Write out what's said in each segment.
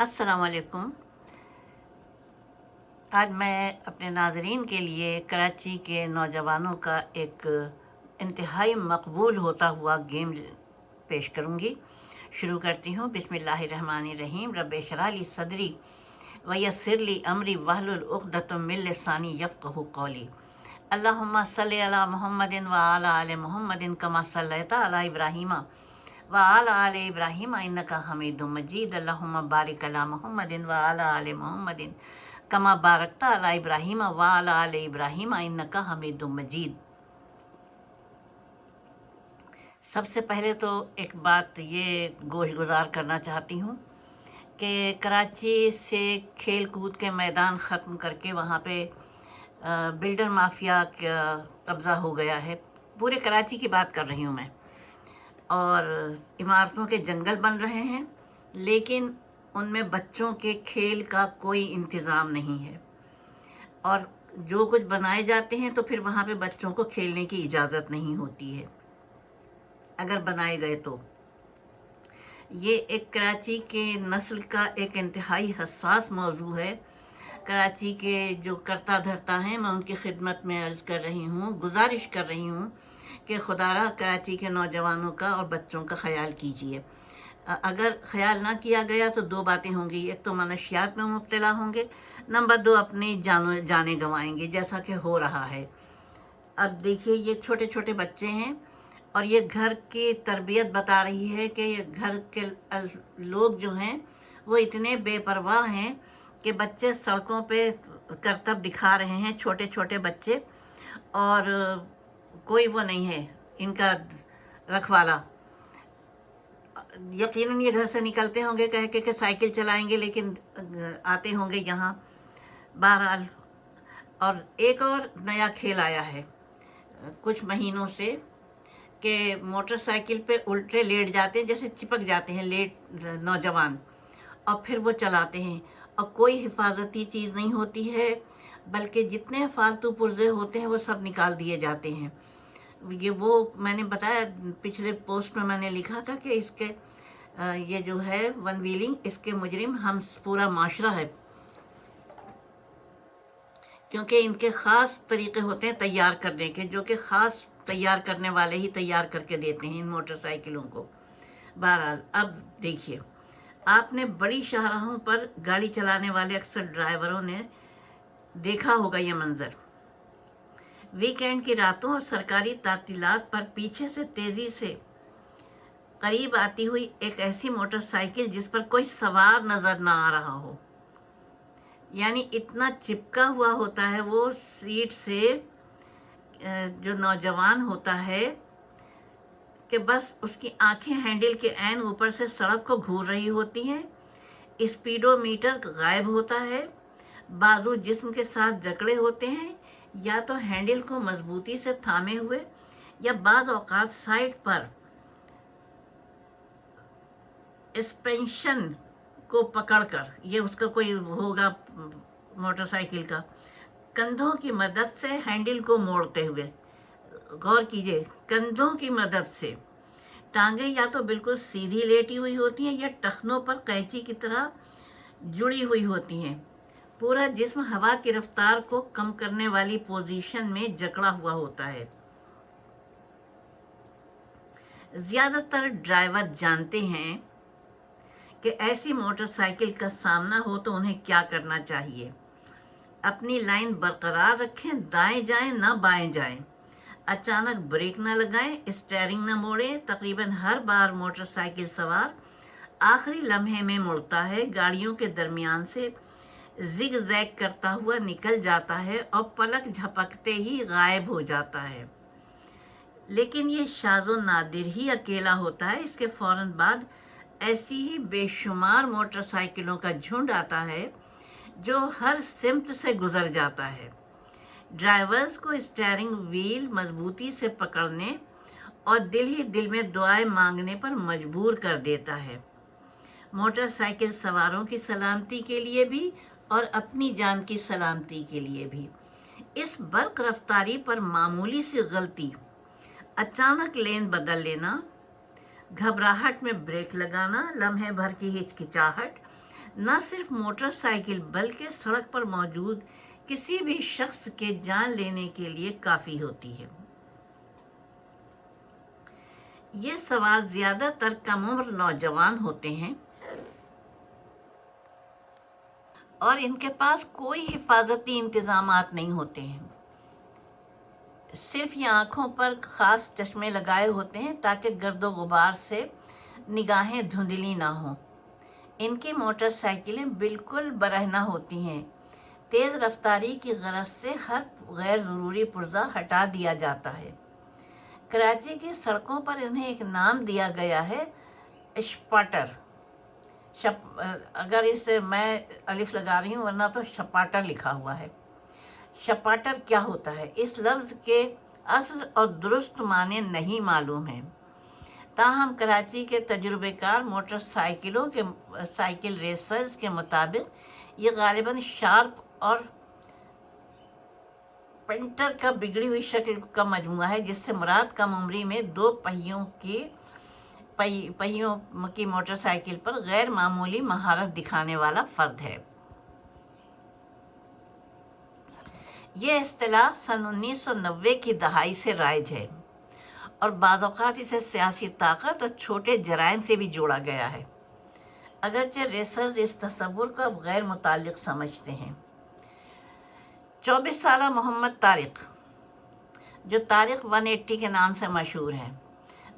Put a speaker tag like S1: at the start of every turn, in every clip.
S1: السلام علیکم۔ آج میں اپنے ناظرین کے لیے کراچی کے نوجوانوں کا ایک انتہائی مقبول ہوتا ہوا گیم پیش کروں گی۔ شروع کرتی ہوں۔ بسم اللہ الرحمن الرحیم۔ رب اشرح لی صدری ویسر لی امری وحل العقدۃ من لسانی یفقہ قولی۔ اللہم صلی علی محمد و علی آل محمد کما صلیت علی ابراہیم۔ وعلى آل ابراہیم، انکا حمید مجید، اللہم بارک علی محمد، وعلى آل محمد، کما بارکت علی ابراہیم، وعلى آل ابراہیم، انکا حمید مجید۔ سب سے پہلے تو ایک بات یہ گوش گزار کرنا چاہتی ہوں کہ کراچی سے کھیل کود کے میدان ختم کر کے وہاں پہ بلڈر مافیا قبضہ ہو گیا ہے۔ پورے کراچی کی بات کر رہی ہوں میں۔ اور عمارتوں کے جنگل بن رہے ہیں، لیکن ان میں بچوں کے کھیل کا کوئی انتظام نہیں ہے۔ اور جو کچھ بنائے جاتے ہیں تو پھر وہاں پہ بچوں کو کھیلنے کی اجازت نہیں ہوتی ہے۔ اگر بنائے گئے تو۔ یہ ایک کراچی کے نسل کا ایک انتہائی حساس موضوع ہے۔ کراچی کے جو کرتا دھرتا ہیں، میں ان کی خدمت میں عرض کر رہی ہوں، گزارش کر رہی ہوں کہ خدا را کراچی کے نوجوانوں کا اور بچوں کا خیال کیجیے اگر خیال نہ کیا گیا تو دو باتیں ہوں گی، ایک تو منشیات میں مبتلا ہوں گے، نمبر دو اپنی جانو، جانے گنوائیں گے، جیسا کہ ہو رہا ہے۔ اب دیکھیے یہ چھوٹے چھوٹے بچے ہیں اور یہ گھر کی تربیت بتا رہی ہے کہ یہ گھر کے لوگ جو ہیں وہ اتنے بے پرواہ ہیں کہ بچے سڑکوں پہ کرتب دکھا رہے ہیں، چھوٹے چھوٹے بچے۔ اور کوئی وہ نہیں ہے، ان کا رکھوالا۔ یقیناً یہ گھر سے نکلتے ہوں گے، کہہ کے کہ سائیکل چلائیں گے، لیکن آتے ہوں گے یہاں۔ بہرحال، اور ایک اور نیا کھیل آیا ہے۔ کچھ مہینوں سے کہ موٹر سائیکل پہ الٹے لیٹ جاتے ہیں، جیسے چپک جاتے ہیں لیٹ نوجوان، اور پھر وہ چلاتے ہیں۔ اور کوئی حفاظتی چیز نہیں ہوتی ہے، بلکہ جتنے فالتو پرزے ہوتے ہیں، وہ سب نکال دیے جاتے ہیں۔ یہ وہ میں نے بتایا پچھلے پوسٹ میں میں نے لکھا تھا کہ اس کے یہ جو ہے ون ویلنگ اس کے مجرم ہم پورا معاشرہ ہے۔ کیونکہ ان کے خاص طریقے ہوتے ہیں تیار کرنے کے، جو کہ خاص تیار کرنے والے ہی تیار کر کے دیتے ہیں ان موٹر سائیکلوں کو۔ بہرحال، اب دیکھیے، آپ نے بڑی شاہراہوں پر گاڑی چلانے والے اکثر ڈرائیوروں نے دیکھا ہوگا یہ منظر۔ ویکینڈ کی راتوں اور سرکاری تعطیلات پر پیچھے سے تیزی سے قریب آتی ہوئی ایک ایسی موٹر سائیکل جس پر کوئی سوار نظر نہ آ رہا ہو۔ یعنی اتنا چپکا ہوا ہوتا ہے وہ سیٹ سے جو نوجوان ہوتا ہے، کہ بس اس کی آنکھیں ہینڈل کے عین اوپر سے سڑک کو گھور رہی ہوتی ہیں۔ اسپیڈو میٹر غائب ہوتا ہے۔ بازو جسم کے ساتھ جکڑے ہوتے ہیں۔ یا تو ہینڈل کو مضبوطی سے تھامے ہوئے یا بعض اوقات سائڈ پر اسپینشن کو پکڑ کر، یہ اس کا کوئی ہوگا موٹر سائیکل کا، کندھوں کی مدد سے ہینڈل کو موڑتے ہوئے۔ غور کیجیے، کندھوں کی مدد سے۔ ٹانگیں یا تو بالکل سیدھی لیٹی ہوئی ہوتی ہیں یا ٹخنوں پر قینچی کی طرح جڑی ہوئی ہوتی ہیں۔ پورا جسم ہوا کی رفتار کو کم کرنے والی پوزیشن میں جکڑا ہوا ہوتا ہے۔ زیادہ تر ڈرائیور جانتے ہیں کہ ایسی موٹر سائیکل کا سامنا ہو تو انہیں کیا کرنا چاہیے۔ اپنی لائن برقرار رکھیں، دائیں جائیں نہ بائیں جائیں۔ اچانک بریک نہ لگائیں، اسٹیئرنگ نہ موڑیں۔ تقریباً ہر بار موٹر سائیکل سوار آخری لمحے میں مڑتا ہے۔ گاڑیوں کے درمیان سے زگ زیگ کرتا ہوا نکل جاتا ہے اور پلک جھپکتے ہی غائب ہو جاتا ہے۔ لیکن یہ شاز و نادر ہی اکیلا ہوتا ہے۔ اس کے فوراً بعد ایسی ہی بے شمار موٹر سائیکلوں کا جھنڈ آتا ہے جو ہر سمت سے گزر جاتا ہے۔ ڈرائیورز کو اسٹیئرنگ ویل مضبوطی سے پکڑنے اور دل ہی دل میں دعائیں مانگنے پر مجبور کر دیتا ہے۔ موٹر سائیکل سواروں کی سلامتی کے لیے بھی اور اپنی جان کی سلامتی کے لیے بھی۔ اس برق رفتاری پر معمولی سی غلطی۔ اچانک لین بدل لینا، گھبراہٹ میں بریک لگانا، لمحے بھر کی ہچکچاہٹ۔ نہ صرف موٹر سائیکل، بلکہ سڑک پر موجود کسی بھی شخص کے جان لینے کے لیے کافی ہوتی ہے۔ یہ سوار زیادہ تر کم عمر نوجوان ہوتے ہیں۔ اور ان کے پاس کوئی حفاظتی انتظامات نہیں ہوتے ہیں۔ صرف یہ آنکھوں پر خاص چشمے لگائے ہوتے ہیں تاکہ گرد و غبار سے نگاہیں دھندلی نہ ہوں۔ ان کی موٹر سائیکلیں بالکل برہنہ ہوتی ہیں۔ تیز رفتاری کی غرض سے ہر غیر ضروری پرزہ ہٹا دیا جاتا ہے۔ کراچی کی سڑکوں پر انہیں ایک نام دیا گیا ہے اشپاٹر شپ اگر اسے میں الف لگا رہی ہوں، ورنہ تو شپاٹر لکھا ہوا ہے۔ شپاٹر کیا ہوتا ہے؟ اس لفظ کے اصل اور درست معنی نہیں معلوم ہیں۔ تاہم، کراچی کے تجربے کار، موٹر سائیکلوں کے سائیکل ریسرز کے مطابق، یہ غالباً شارپ اور پینٹر کا بگڑی ہوئی شکل کا مجموعہ ہے، جس سے مراد کم عمری میں دو پہیوں کی پہیوں کی موٹر سائیکل پر غیر معمولی مہارت دکھانے والا فرد ہے۔ یہ اصطلاح سن انیس سو نوے کی دہائی سے رائج ہے اور بعض اوقات اسے سیاسی طاقت اور چھوٹے جرائم سے بھی جوڑا گیا ہے۔ اگرچہ ریسرز اس تصور کو اب غیر متعلق سمجھتے ہیں۔ چوبیس سالہ محمد طارق، جو طارق ون ایٹی کے نام سے مشہور ہیں۔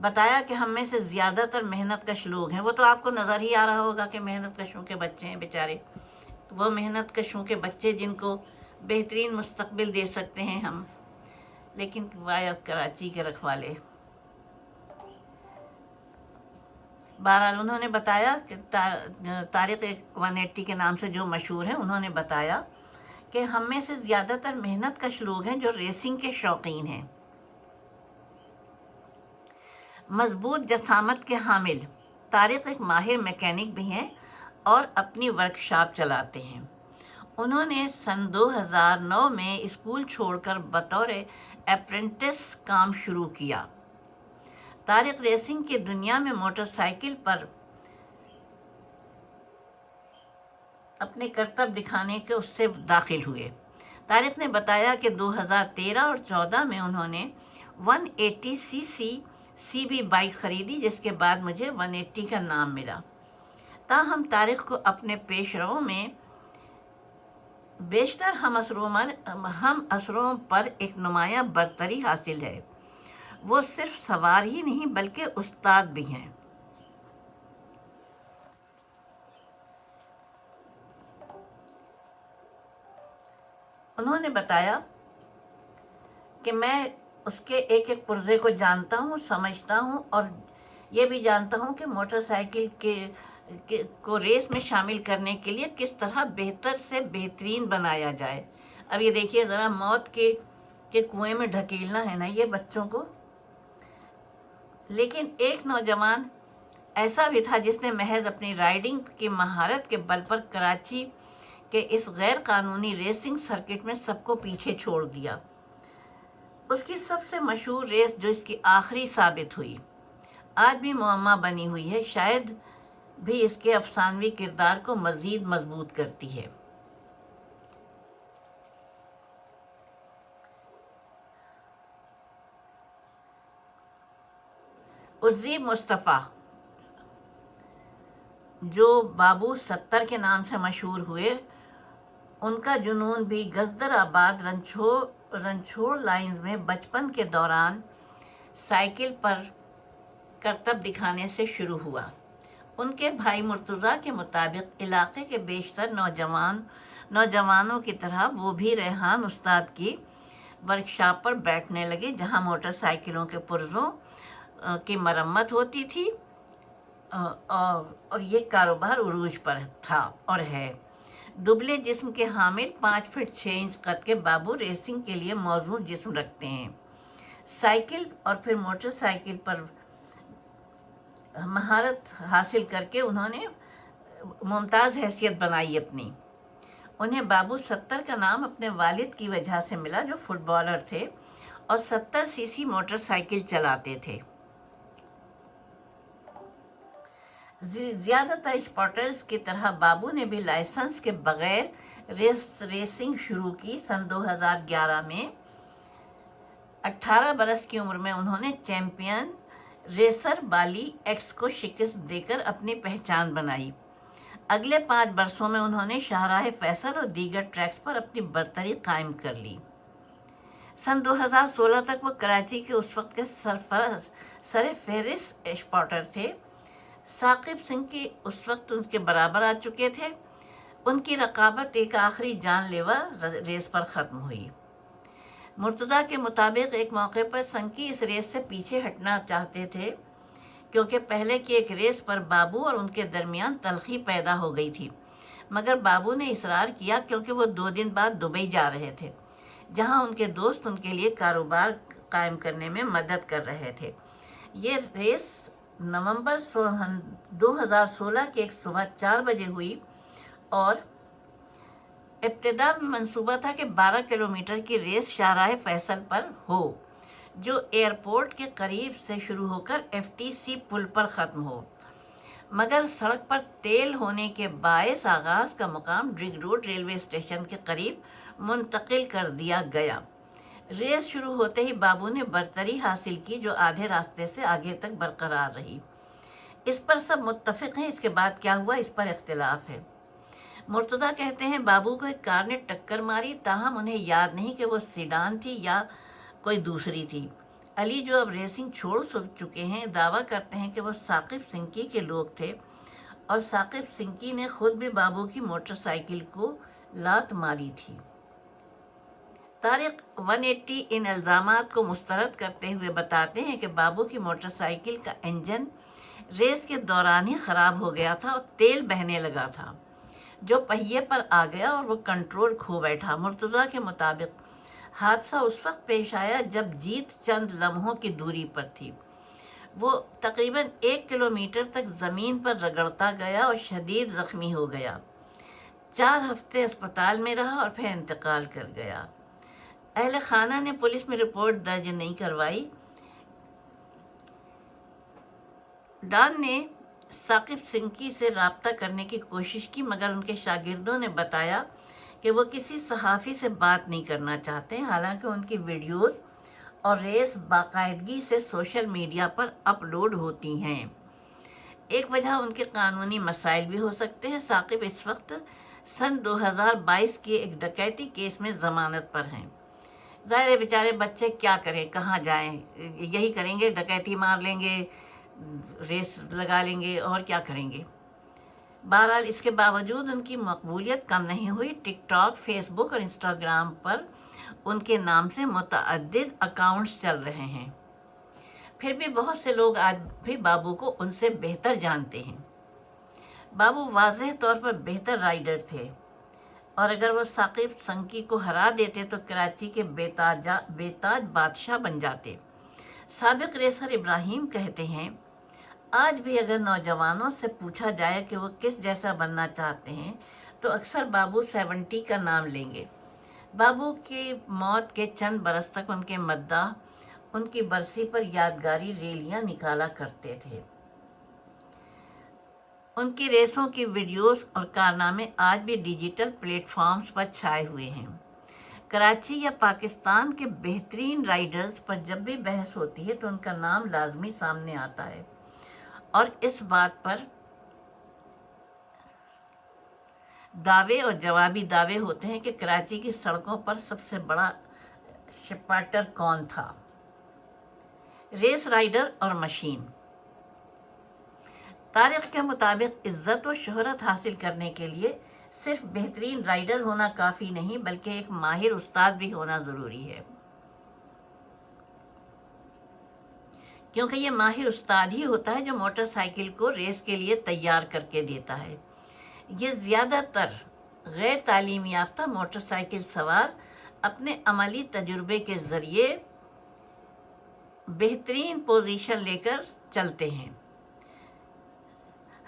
S1: بتایا کہ ہم میں سے زیادہ تر محنت کش لوگ ہیں۔ وہ تو آپ کو نظر ہی آ رہا ہوگا کہ محنت کشوں کے بچے ہیں بیچارے۔ وہ محنت کشوں کے بچے جن کو بہترین مستقبل دے سکتے ہیں ہم۔ لیکن وایا کراچی کے رکھوالے۔ بہرحال انہوں نے بتایا کہ طارق ون ایٹی کے نام سے جو مشہور ہیں، انہوں نے بتایا کہ ہم میں سے زیادہ تر محنت کش لوگ ہیں جو ریسنگ کے شوقین ہیں۔ مضبوط جسامت کے حامل، طارق ایک ماہر میکینک بھی ہیں اور اپنی ورکشاپ چلاتے ہیں۔ انہوں نے سن دو ہزار نو میں اسکول چھوڑ کر بطور اپرنٹس کام شروع کیا۔ طارق ریسنگ کی دنیا میں موٹر سائیکل پر اپنے کرتب دکھانے کے اس سے داخل ہوئے۔ طارق نے بتایا کہ دو ہزار تیرہ اور چودہ میں انہوں نے one eighty C C C B bike خریدی، جس کے بعد مجھے ون ایٹی کا نام ملا۔ تاہم، تاریخ کو اپنے پیش رو میں بیشتر ہم اثروں ہم اثروں پر ایک نمایاں برتری حاصل ہے۔ وہ صرف سوار ہی نہیں، بلکہ استاد بھی ہیں۔ انہوں نے بتایا کہ میں اس کے ایک ایک پرزے کو جانتا ہوں، سمجھتا ہوں اور یہ بھی جانتا ہوں کہ موٹر سائیکل کے، کو ریس میں شامل کرنے کے لیے کس طرح بہتر سے بہترین بنایا جائے۔ اب یہ دیکھیے ذرا موت کے کے کنویں میں ڈھکیلنا ہے نا یہ بچوں کو۔ لیکن ایک نوجوان ایسا بھی تھا جس نے محض اپنی رائڈنگ کی مہارت کے بل پر کراچی کے اس غیر قانونی ریسنگ سرکٹ میں سب کو پیچھے چھوڑ دیا۔ اس کی سب سے مشہور ریس جو اس کی آخری ثابت ہوئی۔ آج بھی معمہ بنی ہوئی ہے، شاید بھی اس کے افسانوی کردار کو مزید مضبوط کرتی ہے۔ عزیب مصطفیٰ، جو بابو ستر کے نام سے مشہور ہوئے، ان کا جنون بھی گزدر آباد رنچھو رنچھوڑ لائنز میں بچپن کے دوران سائیکل پر کرتب دکھانے سے شروع ہوا۔ ان کے بھائی مرتضیٰ کے مطابق علاقے کے بیشتر نوجوان، نوجوانوں کی طرح وہ بھی ریحان استاد کی ورکشاپ پر بیٹھنے لگے، جہاں موٹر سائیکلوں کے پرزوں کی مرمت ہوتی تھی اور یہ کاروبار عروج پر تھا اور ہے۔ دبلے جسم کے حامل پانچ فٹ چھ انچ قد کے بابو ریسنگ کے لیے موزوں جسم رکھتے ہیں۔ سائیکل اور پھر موٹر سائیکل پر مہارت حاصل کر کے انہوں نے ممتاز حیثیت بنائی اپنی۔ انہیں بابو ستر کا نام اپنے والد کی وجہ سے ملا جو فٹ بالر تھے اور ستر سی سی موٹر سائیکل چلاتے تھے۔ زیادہ تر اسپاٹرز کی طرح بابو نے بھی لائسنس کے بغیر ریس ریسنگ شروع کی سن دو ہزار گیارہ میں۔ اٹھارہ برس کی عمر میں انہوں نے چیمپئن ریسر بالی ایکس کو شکست دے کر اپنی پہچان بنائی۔ اگلے پانچ برسوں میں انہوں نے شاہراہ فیصل اور دیگر ٹریکس پر اپنی برتری قائم کر لی۔ سن دو ہزار سولہ تک وہ کراچی کے اس وقت کے سرفرز سر فہرست اسپاٹر تھے۔ ثاقب سنگھ کی اس وقت ان کے برابر آ چکے تھے۔ ان کی رقابت ایک آخری جان لیوا ریس پر ختم ہوئی۔ مرتضیٰ کے مطابق ایک موقع پر سنکی اس ریس سے پیچھے ہٹنا چاہتے تھے، کیونکہ پہلے کی ایک ریس پر بابو اور ان کے درمیان تلخی پیدا ہو گئی تھی۔ مگر بابو نے اصرار کیا کیونکہ وہ دو دن بعد دبئی جا رہے تھے، جہاں ان کے دوست ان کے لیے کاروبار قائم کرنے میں مدد کر رہے تھے۔ یہ ریس نومبر دو ہزار سولہ کی ایک صبح چار بجے ہوئی اور ابتدا میں منصوبہ تھا کہ بارہ کلومیٹر کی ریس شاہراہ فیصل پر ہو، جو ایئرپورٹ کے قریب سے شروع ہو کر ایف ٹی سی پل پر ختم ہو۔ مگر سڑک پر تیل ہونے کے باعث آغاز کا مقام ڈرگ روڈ ریلوے اسٹیشن کے قریب منتقل کر دیا گیا۔ ریس شروع ہوتے ہی بابو نے برتری حاصل کی جو آدھے راستے سے آگے تک برقرار رہی۔ اس پر سب متفق ہیں، اس کے بعد کیا ہوا؟ اس پر اختلاف ہے۔ مرتضی کہتے ہیں، بابو کو ایک کار نے ٹکر ماری، تاہم انہیں یاد نہیں کہ وہ سیڈان تھی یا کوئی دوسری تھی۔ علی جو اب ریسنگ چھوڑ چکے ہیں، دعویٰ کرتے ہیں کہ وہ ثاقب سنکی کے لوگ تھے۔ اور ثاقب سنکی نے خود بھی بابو کی موٹر سائیکل کو لات ماری تھی۔ طارق ون ایٹی ان الزامات کو مسترد کرتے ہوئے بتاتے ہیں کہ بابو کی موٹر سائیکل کا انجن ریس کے دوران ہی خراب ہو گیا تھا اور تیل بہنے لگا تھا، جو پہیے پر آ گیا اور وہ کنٹرول کھو بیٹھا۔ مرتضیٰ کے مطابق، حادثہ اس وقت پیش آیا جب جیت چند لمحوں کی دوری پر تھی۔ وہ تقریباً ایک کلومیٹر تک زمین پر رگڑتا گیا اور شدید زخمی ہو گیا۔ چار ہفتے اسپتال میں رہا اور پھر انتقال کر گیا۔ اہل خانہ نے پولیس میں رپورٹ درج نہیں کروائی۔ ڈان نے ثاقب سنکی سے رابطہ کرنے کی کوشش کی، مگر ان کے شاگردوں نے بتایا کہ وہ کسی صحافی سے بات نہیں کرنا چاہتے۔ حالانکہ ان کی ویڈیوز اور ریس باقاعدگی سے سوشل میڈیا پر اپلوڈ ہوتی ہیں۔ ایک وجہ ان کے قانونی مسائل بھی ہو سکتے ہیں۔ ثاقب اس وقت سن دو ہزار بائیس کے ایک ڈکیتی کیس میں ضمانت پر ہیں۔ ظاہر بیچارے بچے کیا کریں، کہاں جائیں؟ یہی کریں گے، ڈکیتی مار لیں گے، ریس لگا لیں گے، اور کیا کریں گے؟ بہرحال اس کے باوجود ان کی مقبولیت کم نہیں ہوئی۔ ٹک ٹاک، فیس بک اور انسٹاگرام پر ان کے نام سے متعدد اکاؤنٹس چل رہے ہیں۔ پھر بھی بہت سے لوگ آج بھی بابو کو ان سے بہتر جانتے ہیں۔ بابو واضح طور پر بہتر رائڈر تھے۔ اور اگر وہ ثاقب سنکی کو ہرا دیتے تو کراچی کے بیتاجا بیتاج بادشاہ بن جاتے۔ سابق ریسر ابراہیم کہتے ہیں، آج بھی اگر نوجوانوں سے پوچھا جائے کہ وہ کس جیسا بننا چاہتے ہیں، تو اکثر بابو سیونٹی کا نام لیں گے۔ بابو کی موت کے چند برس تک ان کے مداح، ان کی برسی پر یادگاری ریلیاں نکالا کرتے تھے۔ ان کی ریسوں کی ویڈیوز اور کارنامے آج بھی ڈیجیٹل پلیٹ فارمز پر چھائے ہوئے ہیں۔ کراچی یا پاکستان کے بہترین رائڈرز پر جب بھی بحث ہوتی ہے تو ان کا نام لازمی سامنے آتا ہے۔ اور اس بات پر دعوے اور جوابی دعوے ہوتے ہیں کہ کراچی کی سڑکوں پر سب سے بڑا شپاٹر کون تھا؟ ریس رائڈر اور مشین۔ تاریخ کے مطابق عزت و شہرت حاصل کرنے کے لیے صرف بہترین رائڈر ہونا کافی نہیں، بلکہ ایک ماہر استاد بھی ہونا ضروری ہے۔ کیونکہ یہ ماہر استاد ہی ہوتا ہے جو موٹر سائیکل کو ریس کے لیے تیار کر کے دیتا ہے۔ یہ زیادہ تر غیر تعلیم یافتہ موٹر سائیکل سوار اپنے عملی تجربے کے ذریعے بہترین پوزیشن لے کر چلتے ہیں۔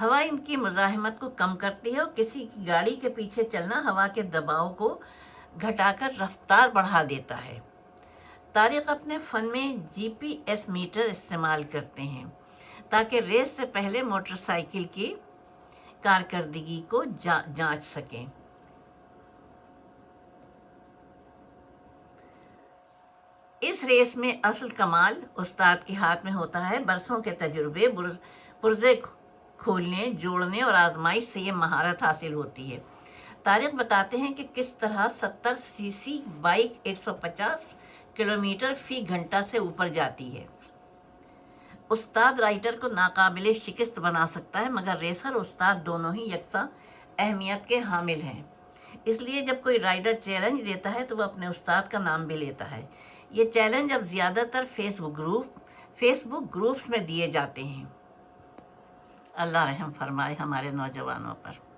S1: ہوا ان کی مزاحمت کو کم کرتی ہے اور کسی کی گاڑی کے پیچھے چلنا ہوا کے دباؤ کو گھٹا کر رفتار بڑھا دیتا ہے۔ طارق اپنے فن میں جی پی ایس میٹر استعمال کرتے ہیں تاکہ ریس سے پہلے موٹر سائیکل کی کارکردگی کو جانچ سکیں۔ اس ریس میں اصل کمال استاد کے ہاتھ میں ہوتا ہے، برسوں کے تجربے پرزے کھولنے، جوڑنے اور آزمائش سے یہ مہارت حاصل ہوتی ہے۔ تاریخ بتاتے ہیں کہ کس طرح ستر سی سی بائک ایک سو پچاس کلومیٹر فی گھنٹہ سے اوپر جاتی ہے۔ استاد رائٹر کو ناقابل شکست بنا سکتا ہے، مگر ریسر، استاد دونوں ہی یکساں اہمیت کے حامل ہیں۔ اس لیے جب کوئی رائڈر چیلنج دیتا ہے، تو وہ اپنے استاد کا نام بھی لیتا ہے۔ یہ چیلنج اب زیادہ تر Facebook group, Facebook groups میں دیے جاتے ہیں۔ اللہ رحم فرمائے ہمارے نوجوانوں پر۔